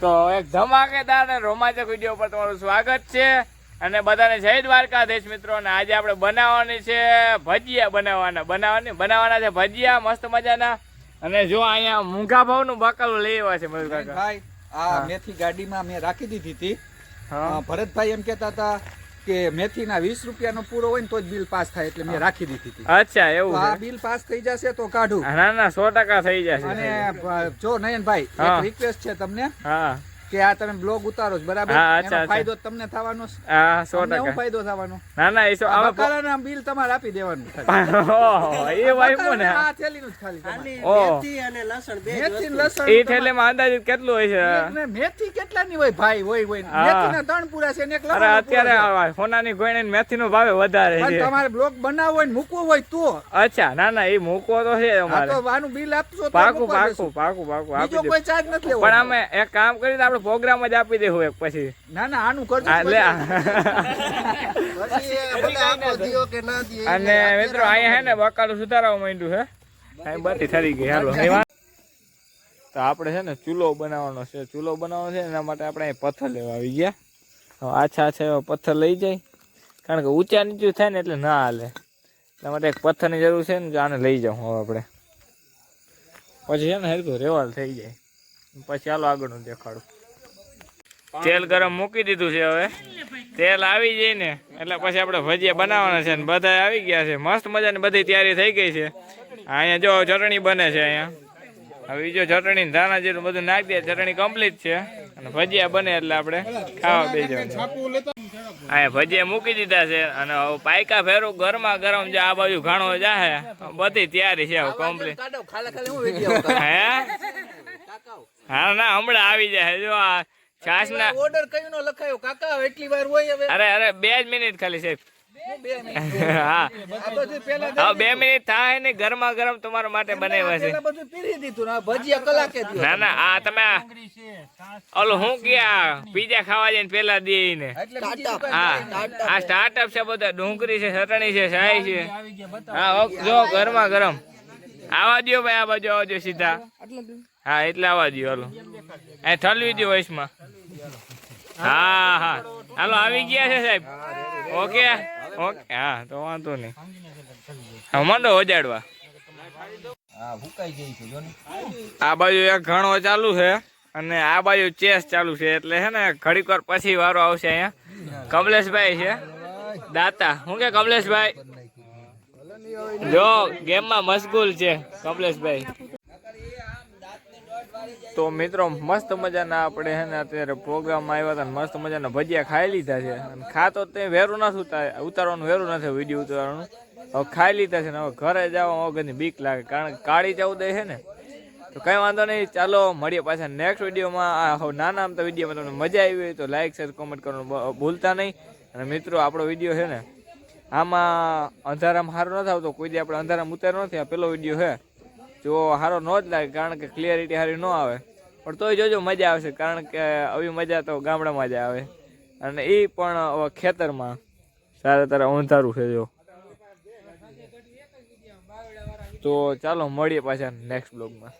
તો એક ધમાકેદાર અને રોમાંચક વીડિયો પર તમારું સ્વાગત છે. અને બધાને જય દ્વારકાધીશ મિત્રો અને આજે આપણે બનાવવાની છે ભજીયા બનાવવાના. બનાવવાની બનાવવાના છે ભજીયા મસ્ત મજાના. અને જો અહીંયા મૂંઘા ભાવનું બકાલું લઈ આવ્યા છે મયુર કાકા. ભાઈ. આ મેથી ગાડીમાં મેં રાખી દીધી હતી. હા. ભરતભાઈ એમ કહેતા હતા કે મેથીના વીસ રૂપિયાનો પૂરો હોય ને તો જ બિલ પાસ થાય એટલે મેં રાખી દીધી હતી. અચ્છા એવું આ બિલ પાસ થઈ જશે તો કાઢું. ના ના સો ટકા થઈ જશે. અને જો નયનભાઈ. એક રિક્વેસ્ટ છે તમને. હા. કે આ તમે બ્લોગ ઉતારો છો બરાબર? એનો. ફાયદો તમને થવાનો છે. હા સો તમને શું ટકા ફાયદો થવાનો? ના ના એ તો આવા બકાલાના બિલ તમારે આપી દેવાનું. ખાલી. એ વાયમો ને? આ થેલીનું જ ખાલી મેથી અને લસણ બે મેથી લસણ એ થેલે માં અંદાજિત કેટલું હોય છે? ને મેથી કેટલાની હોય ભાઈ? હોય હોય. મેથી મેથીના ત્રણ પૂરા છે ને એક અરે અત્યારે સોનાની ગોઈને મેથી નો ભાવે વધારે પણ છે. તમારે બ્લોગ બનાવવો હોય ને મૂકવો હોય તો. અચ્છા ના ના એ મૂકવો તો છે અમારે તો આનું બિલ આપશો પાકું પાકું પાકું પાકું આપી બીજો કોઈ ચાર્જ નથી પણ અમે એક કામ કરી તો પ્રોગ્રામ જ આપી દેવું એક પછી. ના ના આનું કરજો અને મિત્રો અહીંયા હે ને બકાલું સુધારવા માંડ્યું છે અહીં બધી ઠરી ગઈ હાલો. તો આપણે છે ને ચૂલો બનાવવાનો છે. ચૂલો બનાવવાનો છે એના માટે આપણે અહીં પથ્થર લેવા આવી ગયા. હવે આછા આછા એવા પથ્થર લઈ જાય. કારણ કે ઊંચા નીચું થાય ને એટલે ના હાલે. એટલા માટે એક પથ્થરની જરૂર છે ને આને લઈ જાઉં હવે આપણે. પછી છે ને હરકું રેવાલ થઈ જાય. પછી ચાલો આગળનું દેખાડું. તેલ ગરમ મૂકી દીધું છે હવે. તેલ આવી જાય ને એટલે પછી આપણે ભજીયા બનાવવાના છે ને બધા આવી ગયા છે. મસ્ત મજાની બધી તૈયારી થઈ ગઈ છે. અહીંયા જો ચટણી બને છે અહીંયા. હવે જો ચટણી ધાણા જેટલું બધું નાખી દે ચટણી કમ્પ્લીટ છે. અને ભજીયા બને એટલે આપણે ખાવા બેસી અહીંયા ભજીયા મૂકી દીધા છે અને હવે પાયકા ફેરું ગરમા ગરમ જે આ બાજુ ઘણો જાહે બધી તૈયારી છે કમ્પ્લીટ. હે? હા ના હમણાં આવી જાય. જો આ છાસ ના કયું નો લખાયો કાકા એટલી વાર હોય હવે. અરે અરે બે જ મિનિટ ખાલી સાહેબ હું બે મિનિટ. હા. આ બધું પહેલા હવે બે મિનિટ થાય ને ગરમા ગરમ તમારા માટે બનાવ્યા છે. બધું પીરી દીધું ને ભજીયા કલાકે ના ના આ તમે આ- હું ગયા પીઝા ખાવા જઈને પેલા દે ને એટલે બીજી દુકાન હા. આ સ્ટાર્ટઅપ છે. બધા. ડુંગળી છે ચટણી છે શાહી છે. હા જો ગરમા ગરમ. આવા દો ભાઈ આ બાજુ આવજો સીધા. હા એટલે આવા દો હાલો. એ ઠલવી દ્યો વયસમાં હા હા. હાલો, આવી ગયા છે સાહેબ. Okay okay. હા, તો વાંધો નહીં. હા મંડો આ બાજુ એક ઘણો ચાલુ છે અને આ બાજુ ચેસ ચાલુ છે એટલે છે ને ઘડીક વાર પછી વારો આવશે અહીંયા. કમલેશભાઈ છે. દાતા. હું કે કમલેશભાઈ? જો, ગેમમાં મશગુલ છે કમલેશભાઈ. તો મિત્રો, મસ્ત મજાના આપણે છે ને અત્યારે પ્રોગ્રામમાં આવ્યા હતા મસ્ત મજાના ભજીયા ખાઈ લીધા છે. અને ખાતો તે વેરું નથી ઉતાર ઉતારવાનું વેરું નથી વીડિયો ઉતારવાનું. હવે ખાઈ લીધા છે ને હવે ઘરે જાવ વગરની બીક લાગે, કારણ કે કાળી ચૌદ છે ને. તો કંઈ વાંધો નહીં, ચાલો મળીએ પાછા નેક્સ્ટ વિડીયોમાં આ હવે નાના આમતા વિડીયોમાં તમને મજા આવી હોય તો લાઇક શેર કોમેન્ટ કરવાનું ભૂલતા નહીં. અને મિત્રો, આપણો વીડિયો છે ને, આમાં અંધારામાં સારું નથી આવતો, કોઈ દી આપણે અંધારામાં ઉતાર્યો નથી, આ પેલો વીડિયો છે. જો સારો ન જ લાગે, કારણ કે ક્લિયરિટી સારી ન આવે. પણ તોય જોજો, મજા આવશે, કારણ કે આવી મજા તો ગામડામાં જ આવે. અને એ પણ ખેતરમાં. સારા તારા અંધારું છે, જો. તો ચાલો, મળીએ પાછા નેક્સ્ટ બ્લોગમાં